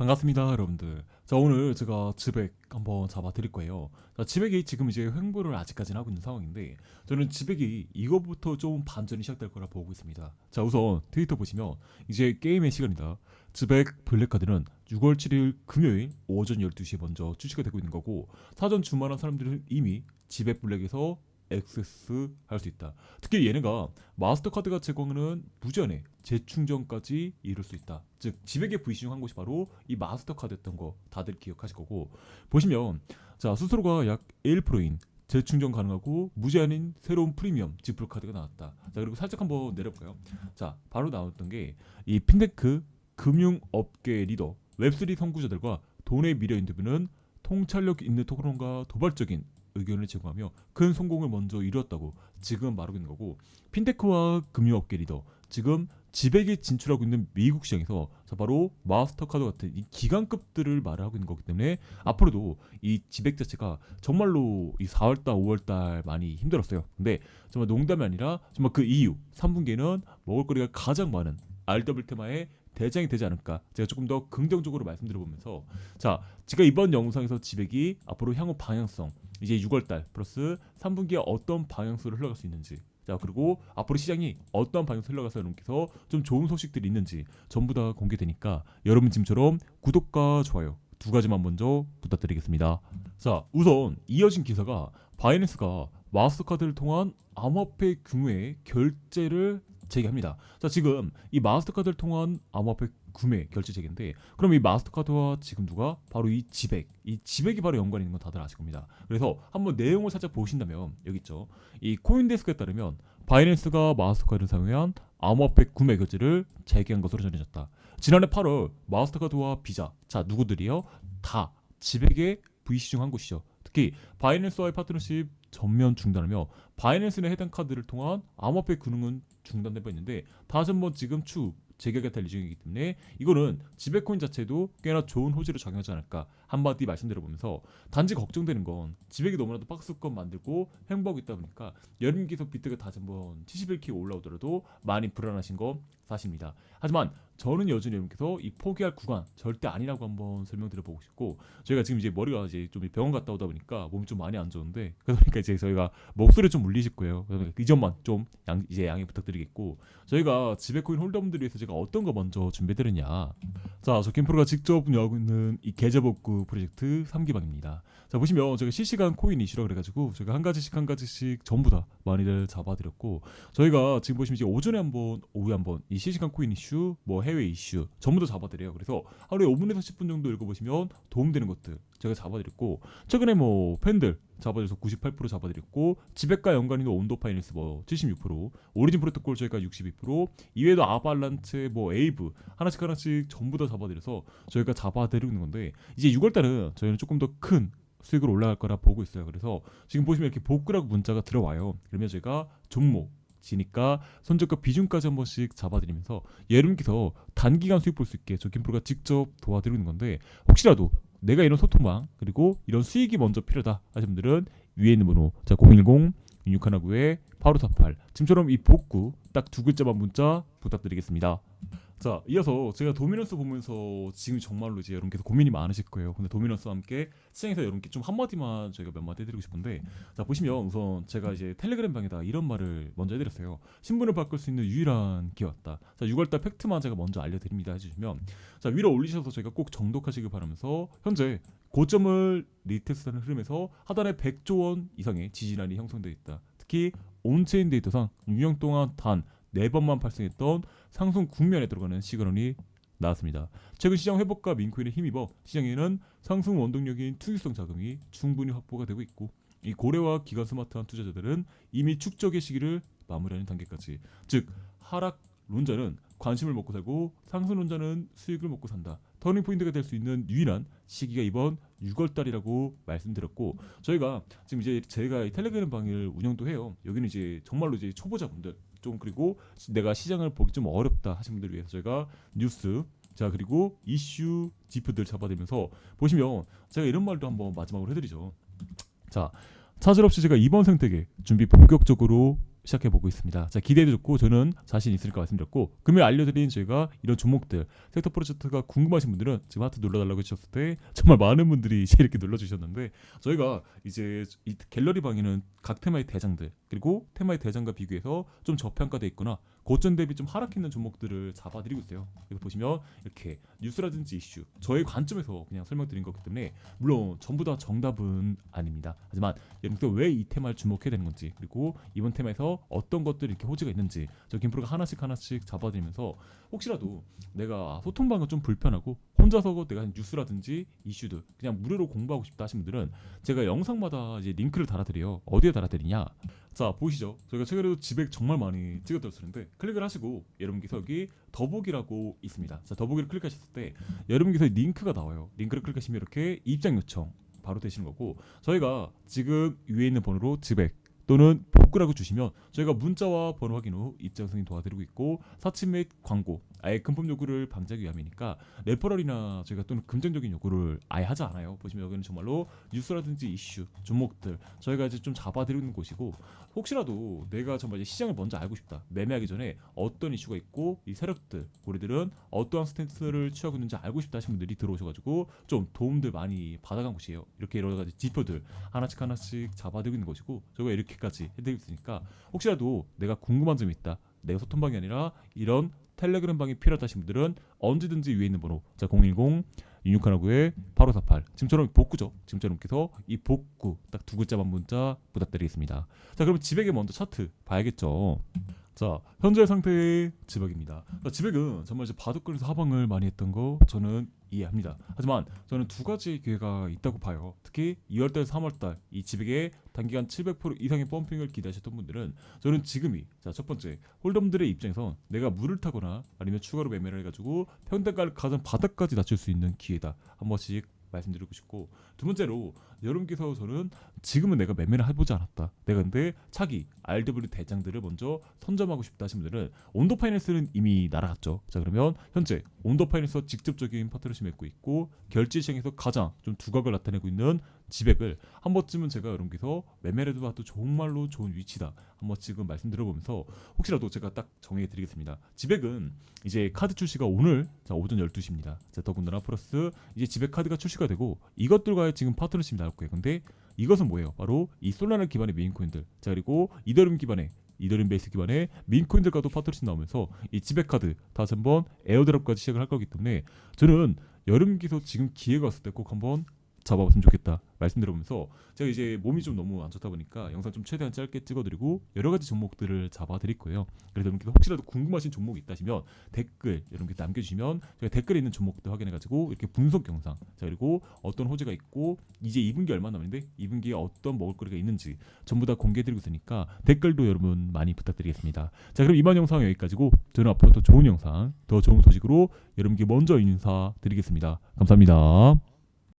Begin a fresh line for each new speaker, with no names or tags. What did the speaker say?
반갑습니다, 여러분들. 자, 오늘 제가 지백 한번 잡아 드릴 거예요. 자, 지백이 지금 이제 횡보를 아직까지는 하고 있는 상황인데, 저는 지백이 이거부터 좀 반전이 시작될 거라 보고 있습니다. 자, 우선 트위터 보시면 이제 게임의 시간이다. 지백 블랙카드는 6월 7일 금요일 오전 12시에 먼저 출시가 되고 있는 거고, 사전 주문한 사람들은 이미 지백 블랙에서 액세스 할 수 있다. 특히 얘네가 마스터카드가 제공하는 무전의 재충전까지 이룰 수 있다. 즉 지백에 불신용한 곳이 바로 이 마스터카드였던 거 다들 기억하실 거고 보시면 자 수수료가 약 1%인 재충전 가능하고 무제한인 새로운 프리미엄 지프로 카드가 나왔다. 자 그리고 살짝 한번 내려볼까요? 자 바로 나왔던 게 이 핀테크 금융업계 리더 웹3 선구자들과 돈의 미래 인터뷰는 통찰력 있는 토론과 도발적인 의견을 제공하며 큰 성공을 먼저 이루었다고 지금 말하고 있는 거고 핀테크와 금융업계 리더 지금 지백에 진출하고 있는 미국 시장에서 자 바로 마스터카드 같은 이 기관급들을 말하고 있는 거기 때문에 앞으로도 이 지백 자체가 정말로 이 4월달 5월달 많이 힘들었어요. 근데 정말 농담이 아니라 정말 그 이후 3분기에는 먹을거리가 가장 많은 RW 테마의 대장이 되지 않을까 제가 조금 더 긍정적으로 말씀드려보면서 자 제가 이번 영상에서 지백이 앞으로 향후 방향성 이제 6월달 플러스 3분기에 어떤 방향수를 흘러갈 수 있는지 자 그리고 앞으로 시장이 어떤 방향으로 흘러가서 여러분께서 좀 좋은 소식들이 있는지 전부 다 공개되니까 여러분 지금처럼 구독과 좋아요 두 가지만 먼저 부탁드리겠습니다. 자 우선 이어진 기사가 바이낸스가 마스터카드를 통한 암호화폐 규모의 결제를 재개합니다. 자 지금 이 마스터카드를 통한 암호화폐 구매 결제 재개인데 그럼 이 마스터카드와 지금 누가 바로 이 지백 이 지백이 바로 연관이 있는 건 다들 아실 겁니다. 그래서 한번 내용을 살짝 보신다면 여기 있죠. 이 코인데스크에 따르면 바이낸스가 마스터카드를 사용한 암호화폐 구매 결제를 재개한 것으로 전해졌다. 지난해 8월 마스터카드와 비자 자 누구들이요? 다 지백에 불시중한 곳이죠. 특히 바이낸스와의 파트너십 전면 중단하며 바이낸스에 해당 카드를 통한 암호화폐 기능은 중단되고 있는데 다시 한번 지금 추 재개가 될 예정이기 때문에 이거는 지배코인 자체도 꽤나 좋은 호재로 작용하지 않을까 한마디 말씀드려보면서 단지 걱정되는 건 지백이 너무나도 박스권 만들고 횡보하고 있다 보니까 여름 기속 비트가 다시 한번 71K 올라오더라도 많이 불안하신 거 사실입니다. 하지만 저는 여전히 이 포기할 구간 절대 아니라고 한번 설명드려보고 싶고 저희가 지금 이제 머리가 이제 좀 병원 갔다 오다 보니까 몸이 좀 많이 안 좋은데 그러니까 이제 저희가 목소리 좀 울리실 거예요. 그러니까 이 점만 좀 양, 이제 양해 부탁드리겠고 저희가 지배코인 홀더분들을 위해서 제가 어떤 거 먼저 준비해드렸냐 자, 저 캠프로가 직접 운영하고 있는 이 계좌복구 프로젝트 3기방입니다. 자, 보시면 제가 실시간 코인 이슈라 그래가지고 제가 한 가지씩 한 가지씩 전부 다 많이들 잡아드렸고 저희가 지금 보시면 이제 오전에 한번 오후에 한번 이 실시간 코인 이슈 뭐 해외 이슈 전부 다 잡아드려요. 그래서 하루에 5분에서 10분 정도 읽어보시면 도움되는 것들 제가 잡아드렸고 최근에 뭐 팬들 잡아드려서 98% 잡아드렸고 지백과 연관 있는 온도 파이낸스 뭐 76% 오리진 프로토콜 저희가 62% 이외에도 아발란체 뭐 에이브 하나씩 하나씩 전부 다 잡아드려서 저희가 잡아드리는 건데 이제 6월달은 저희는 조금 더큰 수익으로 올라갈 거라 보고 있어요. 그래서 지금 보시면 이렇게 복구라고 문자가 들어와요. 그러면 저희가 종목 지니까 손절가 비중까지 한 번씩 잡아드리면서 여러분께서 단기간 수익 볼 수 있게 저 김프로가 직접 도와드리는 건데 혹시라도 내가 이런 소통망 그리고 이런 수익이 먼저 필요하다 하시는 분들은 위에 있는 번호 자 010 6619에 8548 지금처럼 이 복구 딱 두 글자만 문자 부탁드리겠습니다. 자 이어서 제가 도미넌스 보면서 지금 정말로 이제 여러분께서 고민이 많으실 거예요. 근데 도미넌스와 함께 시장에서 여러분께 좀 한마디만 저희가 몇 마디 해드리고 싶은데 자 보시면 우선 제가 이제 텔레그램 방에다 이런 말을 먼저 해드렸어요. 신분을 바꿀 수 있는 유일한 기회였다. 자 6월달 팩트만 제가 먼저 알려드립니다 해주시면 자 위로 올리셔서 저희가 꼭 정독하시길 바라면서 현재 고점을 리테스트하는 흐름에서 하단에 100조 원 이상의 지지난이 형성되어 있다. 특히 온체인 데이터상 6년 동안 단 4번만 발생했던 상승 국면에 들어가는 시그널이 나왔습니다. 최근 시장 회복과 민코인에 힘입어 시장에는 상승 원동력인 투기성 자금이 충분히 확보가 되고 있고 이 고래와 기관 스마트한 투자자들은 이미 축적의 시기를 마무리하는 단계까지 즉 하락 론자는 관심을 먹고 살고 상승 론자는 수익을 먹고 산다. 터닝 포인트가 될 수 있는 유일한 시기가 이번 6월 달이라고 말씀드렸고 저희가 지금 이제 제가 이 텔레그램 방을 운영도 해요. 여기는 이제 정말로 이제 초보자분들 좀 그리고 내가 시장을 보기 좀 어렵다 하신 분들을 위해서 저희가 뉴스 자 그리고 이슈 지프들 잡아들면서 보시면 제가 이런 말도 한번 마지막으로 해드리죠. 자 차질 없이 제가 이번 생태계 준비 본격적으로 시작해 보고 있습니다. 자 기대도 좋고 저는 자신 있으니까 말씀드렸고 금요일 알려드린 저희가 이런 종목들 섹터 프로젝트가 궁금하신 분들은 지금 하트 눌러달라고 해주셨을 때 정말 많은 분들이 이제 이렇게 눌러주셨는데 저희가 이제 이 갤러리 방에는 각 테마의 대장들 그리고 테마의 대장과 비교해서 좀 저평가돼 있거나 고점 대비 좀 하락했는 종목들을 잡아드리고 있어요. 그래서 보시면 이렇게 뉴스라든지 이슈 저의 관점에서 그냥 설명드린 거기 때문에 물론 전부 다 정답은 아닙니다. 하지만 여러분들 왜이 테마를 주목해야 되는 건지 그리고 이번 테마에서 어떤 것들이 이렇게 호재가 있는지 저 김프로가 하나씩 하나씩 잡아드리면서 혹시라도 내가 소통방은 좀 불편하고 혼자서 내가 뉴스라든지 이슈들 그냥 무료로 공부하고 싶다 하신 분들은 제가 영상마다 이제 링크를 달아드려요. 어디에 달아드리냐? 자 보이시죠? 저희가 최근에도 지백 정말 많이 찍어드렸었는데 클릭을 하시고 여러분께서 여기 더보기라고 있습니다. 자 더보기를 클릭하셨을 때 여러분께서 링크가 나와요. 링크를 클릭하시면 이렇게 입장 요청 바로 되시는 거고 저희가 지금 위에 있는 번호로 지백 또는 복구라고 주시면 저희가 문자와 번호 확인 후 입장 승인 도와드리고 있고 사칭 및 광고 아예 금품 요구를 방지하기 위함이니까 레퍼럴이나 저희가 또는 금전적인 요구를 아예 하지 않아요. 보시면 여기는 정말로 뉴스라든지 이슈, 종목들 저희가 이제 좀 잡아드리는 곳이고 혹시라도 내가 정말 이제 시장을 먼저 알고 싶다 매매하기 전에 어떤 이슈가 있고 이 세력들 우리들은 어떠한 스탠스를 취하고 있는지 알고 싶다 하시는 분들이 들어오셔가지고 좀 도움들 많이 받아간 곳이에요. 이렇게 여러 가지 지표들 하나씩 하나씩 잡아드리고 있는 것이고 저희가 이렇게까지 해드리고 있으니까 혹시라도 내가 궁금한 점이 있다 내가 소통방이 아니라 이런 텔레그램 방이 필요하다 하신 분들은 언제든지 위에 있는 번호 자 010 6619에 8548 지금처럼 복구죠. 지금처럼께서 이 복구 딱 두 글자만 문자 부탁드리겠습니다. 자 그럼 지백의 먼저 차트 봐야겠죠? 자 현재 상태의 지백입니다. 자, 지백은 정말 이제 바둑거리에서 하방을 많이 했던 거 저는 이해합니다. 하지만 저는 두 가지 기회가 있다고 봐요. 특히 2월달 3월달 이 지백의 단기간 700% 이상의 펌핑을 기대하셨던 분들은 저는 지금이 자 첫 번째 홀덤들의 입장에서 내가 물을 타거나 아니면 추가로 매매를 해가지고 평단가를 가장 바닥까지 낮출 수 있는 기회다. 한 번씩 말씀드리고 싶고 두 번째로 여러분께서 저는 지금은 내가 매매를 해보지 않았다. 내가 근데 차기 RW 대장들을 먼저 선점하고 싶다 하신 분들은 온도 파이낸스는 이미 날아갔죠. 자 그러면 현재 온도 파이낸스와 직접적인 파트너십 맺고 있고 결제 시장에서 가장 좀 두각을 나타내고 있는 지백을 한 번쯤은 제가 여러분께서 매매를 해도 정말로 좋은 위치다. 한 번씩은 말씀드려보면서 혹시라도 제가 딱 정해드리겠습니다. 지백은 이제 카드 출시가 오늘 자 오전 12시입니다. 자 더군다나 플러스 이제 지백 카드가 출시가 되고 이것들과의 지금 파트너십이 나올 거예요. 근데 이것은 뭐예요? 바로 이 솔라나 기반의 메인코인들. 자 그리고 이더리움 기반의 이더리움 베이스 기반의 민코인들과도 파트너십 나오면서 이 지백 카드 다시 한번 에어드랍까지 시작을 할 거기 때문에 저는 여름기서 지금 기회가 왔을 때 꼭 한번 잡아봤으면 좋겠다 말씀드려보면서 제가 이제 몸이 좀 너무 안 좋다 보니까 영상 좀 최대한 짧게 찍어드리고 여러 가지 종목들을 잡아드릴 거예요. 그래서 여러분께서 혹시라도 궁금하신 종목이 있다시면 댓글 여러분께 남겨주시면 제가 댓글에 있는 종목들 확인해가지고 이렇게 분석 영상 자 그리고 어떤 호재가 있고 이제 2분기 얼마 남았는데 2분기에 어떤 먹을거리가 있는지 전부 다 공개해드리고 있으니까 댓글도 여러분 많이 부탁드리겠습니다. 자 그럼 이번 영상 은 여기까지고 저는 앞으로 더 좋은 영상 더 좋은 소식으로 여러분께 먼저 인사드리겠습니다. 감사합니다.